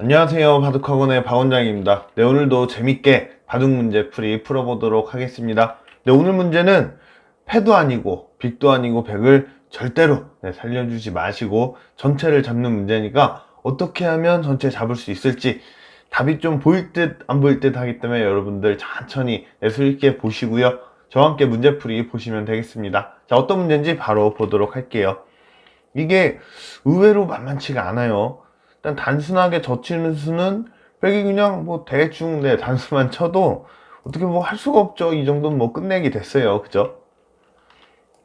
안녕하세요. 바둑학원의 박원장입니다. 네, 오늘도 재밌게 바둑 문제 풀이 풀어보도록 하겠습니다. 네, 오늘 문제는 패도 아니고 빅도 아니고 백을 절대로 네, 살려주지 마시고 전체를 잡는 문제니까 어떻게 하면 전체 잡을 수 있을지 답이 좀 보일 듯 안 보일 듯 하기 때문에 여러분들 천천히 네, 수 있게 보시고요. 저와 함께 문제풀이 보시면 되겠습니다. 자, 어떤 문제인지 바로 보도록 할게요. 이게 의외로 만만치가 않아요. 일단 단순하게 젖히는 수는 백이 그냥 뭐 대충 네 단수만 쳐도 어떻게 뭐 할 수가 없죠. 이 정도는 뭐 끝내기 됐어요. 그죠?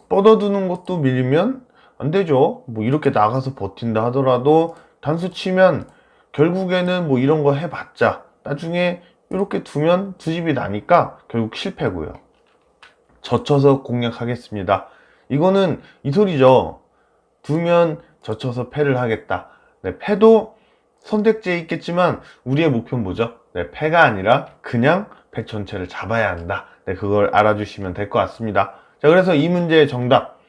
뻗어두는 것도 밀리면 안 되죠. 뭐 이렇게 나가서 버틴다 하더라도 단수 치면 결국에는 뭐 이런 거 해봤자 나중에 이렇게 두면 두 집이 나니까 결국 실패고요. 젖혀서 공략하겠습니다. 이거는 이 소리죠. 두면 젖혀서 패를 하겠다. 네, 패도 선택지에 있겠지만 우리의 목표는 뭐죠? 네, 패가 아니라 그냥 백 전체를 잡아야 한다. 네, 그걸 알아주시면 될 것 같습니다. 자, 그래서 이 문제의 정답.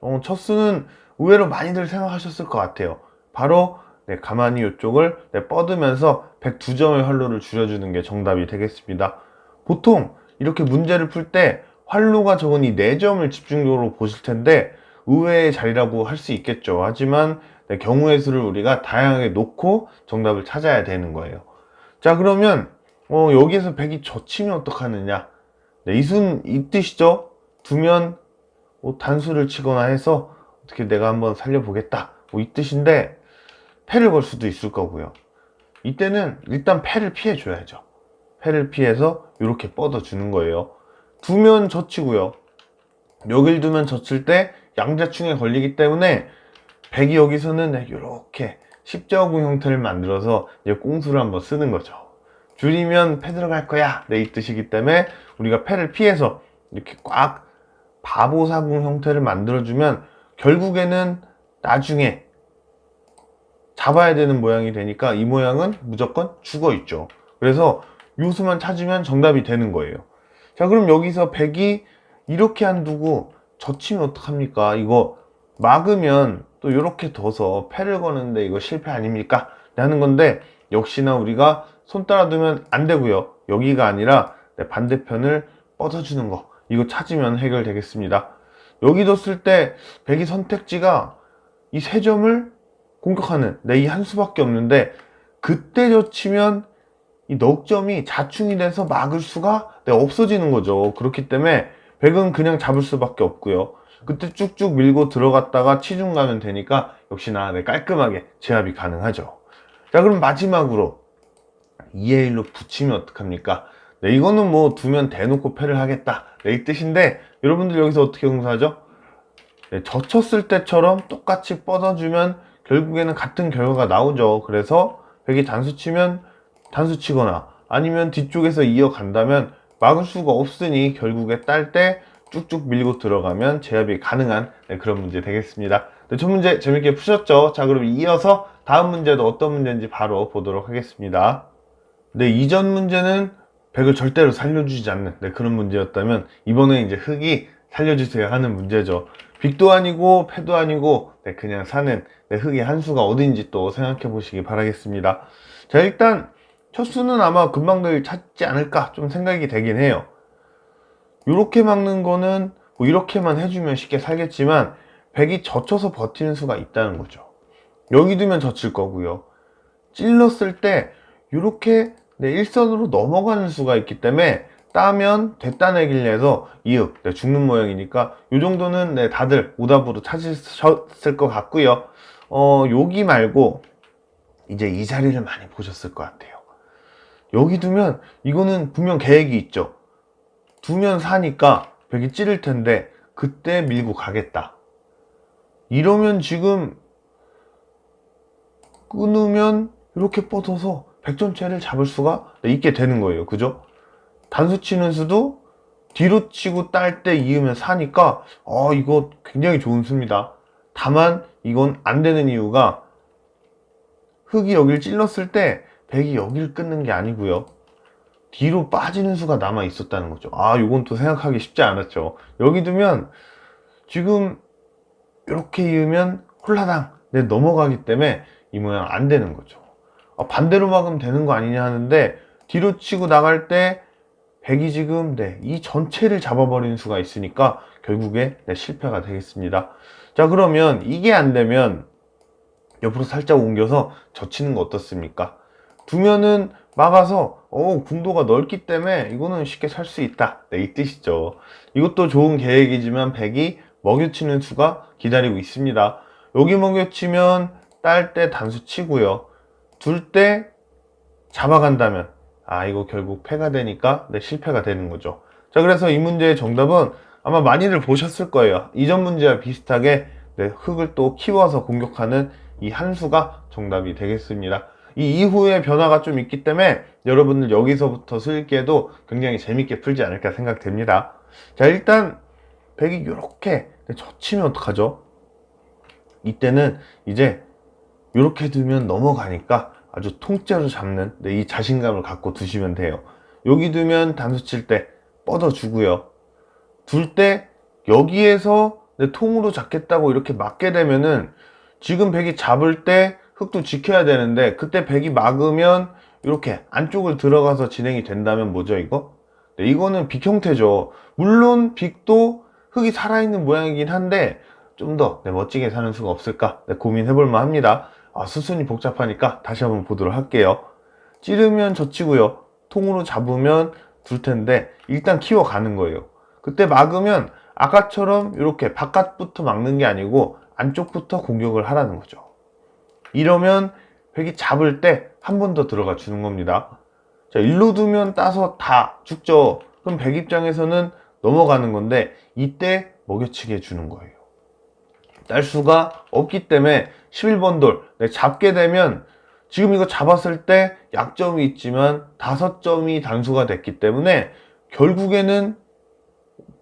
어, 첫 수는 의외로 많이들 생각하셨을 것 같아요. 바로 네, 가만히 이쪽을 네, 뻗으면서 102점의 활로를 줄여주는 게 정답이 되겠습니다. 보통 이렇게 문제를 풀 때 활로가 적은 이 4점을 집중적으로 보실 텐데 의외의 자리라고 할 수 있겠죠. 하지만 네, 경우의 수를 우리가 다양하게 놓고 정답을 찾아야 되는 거예요. 자, 그러면 어, 여기에서 100이 젖히면 어떡하느냐? 네, 이순 이 뜻이죠. 두면 뭐 단수를 치거나 해서 어떻게 내가 한번 살려보겠다. 뭐 이 뜻인데 패를 걸 수도 있을 거고요. 이때는 일단 패를 피해 줘야죠. 패를 피해서 이렇게 뻗어 주는 거예요. 두면 젖히고요. 여길 두면 젖힐 때 양자충에 걸리기 때문에 백이 여기서는 이렇게 십자구 형태를 만들어서 이제 꽁수를 한번 쓰는 거죠. 줄이면 패 들어갈 거야. 네, 이 뜻이기 때문에 우리가 패를 피해서 이렇게 꽉 바보사궁 형태를 만들어주면 결국에는 나중에 잡아야 되는 모양이 되니까 이 모양은 무조건 죽어 있죠. 그래서 요수만 찾으면 정답이 되는 거예요. 자, 그럼 여기서 백이 이렇게 안 두고 젖히면 어떡합니까? 이거 막으면 또 이렇게 둬서 패를 거는데 이거 실패 아닙니까? 라는 건데 역시나 우리가 손 따라 두면 안 되고요. 여기가 아니라 네, 반대편을 뻗어주는 거 이거 찾으면 해결되겠습니다. 여기 뒀을 때 백이 선택지가 이 세 점을 공격하는 네, 이한 수밖에 없는데 그때 젖히면 이 넉점이 자충이 돼서 막을 수가 네, 없어지는 거죠. 그렇기 때문에 백은 그냥 잡을 수밖에 없고요. 그때 쭉쭉 밀고 들어갔다가 치중 가면 되니까 역시나 네, 깔끔하게 제압이 가능하죠. 자 그럼 마지막으로 2의 1로 붙이면 어떡합니까? 네, 이거는 뭐 두면 대놓고 패를 하겠다. 네, 이 뜻인데 여러분들 여기서 어떻게 응수하죠? 네, 젖혔을 때처럼 똑같이 뻗어주면 결국에는 같은 결과가 나오죠. 그래서 백이 단수 치면 단수 치거나 아니면 뒤쪽에서 이어간다면 막을 수가 없으니 결국에 딸 때 쭉쭉 밀고 들어가면 제압이 가능한 네, 그런 문제 되겠습니다. 네, 첫 문제 재밌게 푸셨죠? 자, 그럼 이어서 다음 문제도 어떤 문제인지 바로 보도록 하겠습니다. 네, 이전 문제는 백을 절대로 살려주지 않는 네, 그런 문제였다면 이번에 이제 흑이 살려주세요 하는 문제죠. 빅도 아니고 패도 아니고 네, 그냥 사는 네, 흑의 한 수가 어딘지 또 생각해 보시기 바라겠습니다. 자, 일단 첫 수는 아마 금방 들 찾지 않을까 좀 생각이 되긴 해요. 이렇게 막는 거는 뭐 이렇게만 해주면 쉽게 살겠지만 백이 젖혀서 버티는 수가 있다는 거죠. 여기 두면 젖힐 거고요. 찔렀을 때 이렇게 네, 일선으로 넘어가는 수가 있기 때문에 따면 됐다내기를 해서 이윽 네, 죽는 모양이니까 이 정도는 네, 다들 오답으로 찾으셨을 것 같고요. 어, 여기 말고 이제 이 자리를 많이 보셨을 것 같아요. 여기 두면 이거는 분명 계획이 있죠. 두면 사니까 벽이 찌를 텐데 그때 밀고 가겠다. 이러면 지금 끊으면 이렇게 뻗어서 백 전체를 잡을 수가 있게 되는 거예요. 그죠? 단수 치는 수도 뒤로 치고 딸 때 이으면 사니까 어 이거 굉장히 좋은 수입니다. 다만 이건 안 되는 이유가 흙이 여기를 찔렀을 때 백이 여기를 끊는 게 아니고요. 뒤로 빠지는 수가 남아 있었다는 거죠. 아, 요건 또 생각하기 쉽지 않았죠. 여기 두면 지금 이렇게 이으면 홀라당 내 넘어가기 때문에 이 모양 안 되는 거죠. 아, 반대로 막으면 되는 거 아니냐 하는데 뒤로 치고 나갈 때 백이 지금 네, 이 전체를 잡아버리는 수가 있으니까 결국에 네, 실패가 되겠습니다. 자 그러면 이게 안 되면 옆으로 살짝 옮겨서 젖히는 거 어떻습니까? 두면은 막아서 어 궁도가 넓기 때문에 이거는 쉽게 살 수 있다. 네, 이 뜻이죠. 이것도 좋은 계획이지만 백이 먹여치는 수가 기다리고 있습니다. 여기 먹여치면 딸 때 단수 치고요. 둘 때 잡아간다면 아 이거 결국 패가 되니까 네, 실패가 되는 거죠. 자 그래서 이 문제의 정답은 아마 많이들 보셨을 거예요. 이전 문제와 비슷하게 네, 흙을 또 키워서 공격하는 이 한 수가 정답이 되겠습니다 이 이후에 변화가 좀 있기 때문에 여러분들 여기서부터 수익기에도 굉장히 재밌게 풀지 않을까 생각됩니다. 자, 일단 백이 이렇게 젖히면 어떡하죠? 이때는 이제 이렇게 두면 넘어가니까 아주 통째로 잡는 네, 이 자신감을 갖고 두시면 돼요. 여기 두면 단수 칠 때 뻗어주고요. 둘 때 여기에서 네, 통으로 잡겠다고 이렇게 맞게 되면은 지금 백이 잡을 때 흙도 지켜야 되는데 그때 백이 막으면 이렇게 안쪽을 들어가서 진행이 된다면 뭐죠 이거? 네, 이거는 빅 형태죠. 물론 빅도 흙이 살아있는 모양이긴 한데 좀더 네, 멋지게 사는 수가 없을까 네, 고민해볼만 합니다. 아, 수순이 복잡하니까 다시 한번 보도록 할게요. 찌르면 젖히고요. 통으로 잡으면 둘 텐데 일단 키워가는 거예요. 그때 막으면 아까처럼 이렇게 바깥부터 막는 게 아니고 안쪽부터 공격을 하라는 거죠. 이러면 백이 잡을 때 한 번 더 들어가 주는 겁니다. 자, 일로 두면 따서 다 죽죠. 그럼 백 입장에서는 넘어가는 건데 이때 먹여치게 해주는 거예요. 딸 수가 없기 때문에 11번 돌 네, 잡게 되면 지금 이거 잡았을 때 약점이 있지만 다섯 점이 단수가 됐기 때문에 결국에는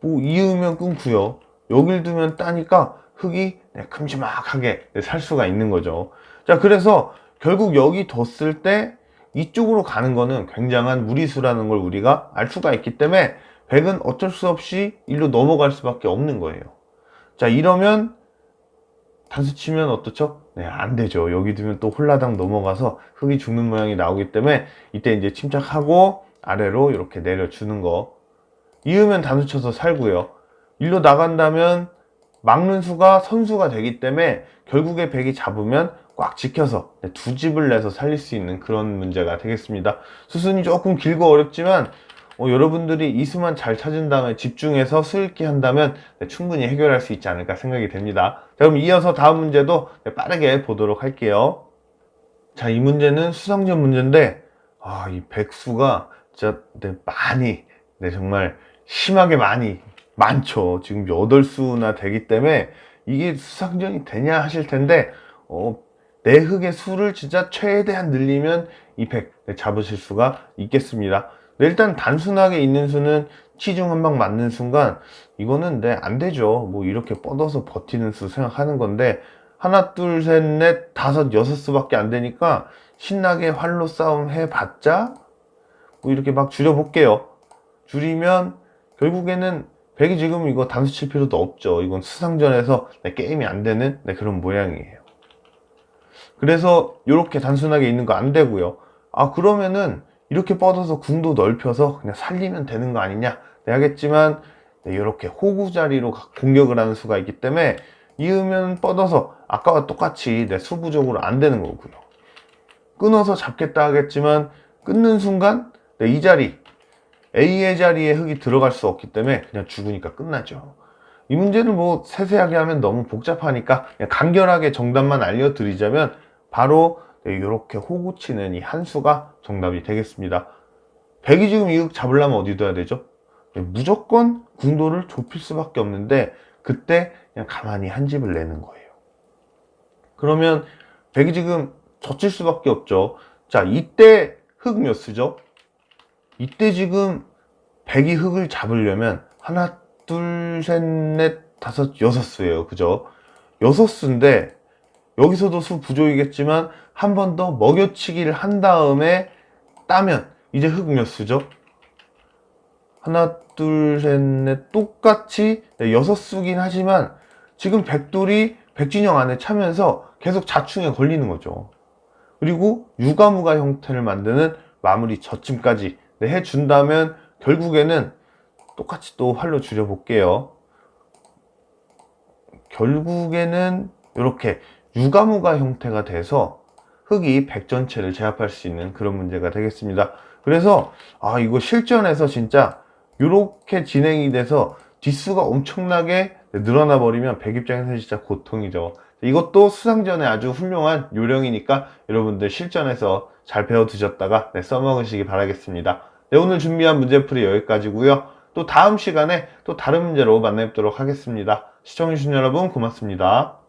뭐 이으면 끊고요. 여길 두면 따니까 흙이 네, 큼지막하게 네, 살 수가 있는 거죠. 자, 그래서 결국 여기 뒀을 때 이쪽으로 가는 거는 굉장한 무리수라는 걸 우리가 알 수가 있기 때문에 백은 어쩔 수 없이 일로 넘어갈 수밖에 없는 거예요. 자, 이러면 단수 치면 어떻죠? 네, 안 되죠. 여기 두면 또 홀라당 넘어가서 흙이 죽는 모양이 나오기 때문에 이때 이제 침착하고 아래로 이렇게 내려주는 거. 이으면 단수 쳐서 살고요. 일로 나간다면 막는 수가 선수가 되기 때문에 결국에 백이 잡으면 꽉 지켜서 네, 두 집을 내서 살릴 수 있는 그런 문제가 되겠습니다. 수순이 조금 길고 어렵지만 어, 여러분들이 이 수만 잘 찾은 다음에 집중해서 수읽기 한다면 네, 충분히 해결할 수 있지 않을까 생각이 됩니다. 자, 그럼 이어서 다음 문제도 네, 빠르게 보도록 할게요. 자, 이 문제는 수상전 문제인데 아, 이 백수가 진짜 네, 많이 네, 정말 심하게 많이 많죠. 지금 8수나 되기 때문에 이게 수상전이 되냐 하실 텐데 어, 내 흙의 수를 진짜 최대한 늘리면 이100 잡으실 수가 있겠습니다. 네, 일단 단순하게 있는 수는 치중 한 방 맞는 순간 이거는 네, 안 되죠. 뭐 이렇게 뻗어서 버티는 수 생각하는 건데 하나 둘 셋 넷 다섯 여섯 수밖에 안 되니까 신나게 활로 싸움 해봤자 뭐 이렇게 막 줄여볼게요. 줄이면 결국에는 백이 지금 이거 단수 칠 필요도 없죠. 이건 수상전에서 네, 게임이 안 되는 네, 그런 모양이에요. 그래서 이렇게 단순하게 있는 거 안 되고요. 아 그러면은 이렇게 뻗어서 궁도 넓혀서 그냥 살리면 되는 거 아니냐? 네, 하겠지만 네, 이렇게 호구 자리로 공격을 하는 수가 있기 때문에 이으면 뻗어서 아까와 똑같이 네, 수부적으로 안 되는 거고요. 끊어서 잡겠다 하겠지만 끊는 순간 네, 이 자리 A의 자리에 흙이 들어갈 수 없기 때문에 그냥 죽으니까 끝나죠. 이 문제는 뭐 세세하게 하면 너무 복잡하니까 간결하게 정답만 알려드리자면 바로 이렇게 호구 치는 이 한 수가 정답이 되겠습니다. 백이 지금 이 흙 잡으려면 어디 둬야 되죠? 네, 무조건 궁도를 좁힐 수밖에 없는데 그때 그냥 가만히 한 집을 내는 거예요. 그러면 백이 지금 젖힐 수밖에 없죠. 자, 이때 흙 몇 수죠? 이때 지금 백이 흙을 잡으려면 하나, 둘, 셋, 넷, 다섯, 여섯 수예요. 그죠? 여섯 수인데 여기서도 수 부족이겠지만 한 번 더 먹여치기를 한 다음에 따면 이제 흙 몇 수죠? 하나, 둘, 셋, 넷 똑같이 네, 여섯 수긴 하지만 지금 백돌이 백진영 안에 차면서 계속 자충에 걸리는 거죠. 그리고 유가무가 형태를 만드는 마무리 젖힘까지 네, 해준다면 결국에는 똑같이 또 활로 줄여볼게요. 결국에는 이렇게 유가무가 형태가 돼서 흙이 백 전체를 제압할 수 있는 그런 문제가 되겠습니다. 그래서 아 이거 실전에서 진짜 이렇게 진행이 돼서 뒷수가 엄청나게 늘어나 버리면 백 입장에서 진짜 고통이죠. 이것도 수상전에 아주 훌륭한 요령이니까 여러분들 실전에서 잘 배워 두셨다가 네, 써먹으시기 바라겠습니다. 네, 오늘 준비한 문제풀이 여기까지고요. 또 다음 시간에 또 다른 문제로 만나 뵙도록 하겠습니다. 시청해주신 여러분 고맙습니다.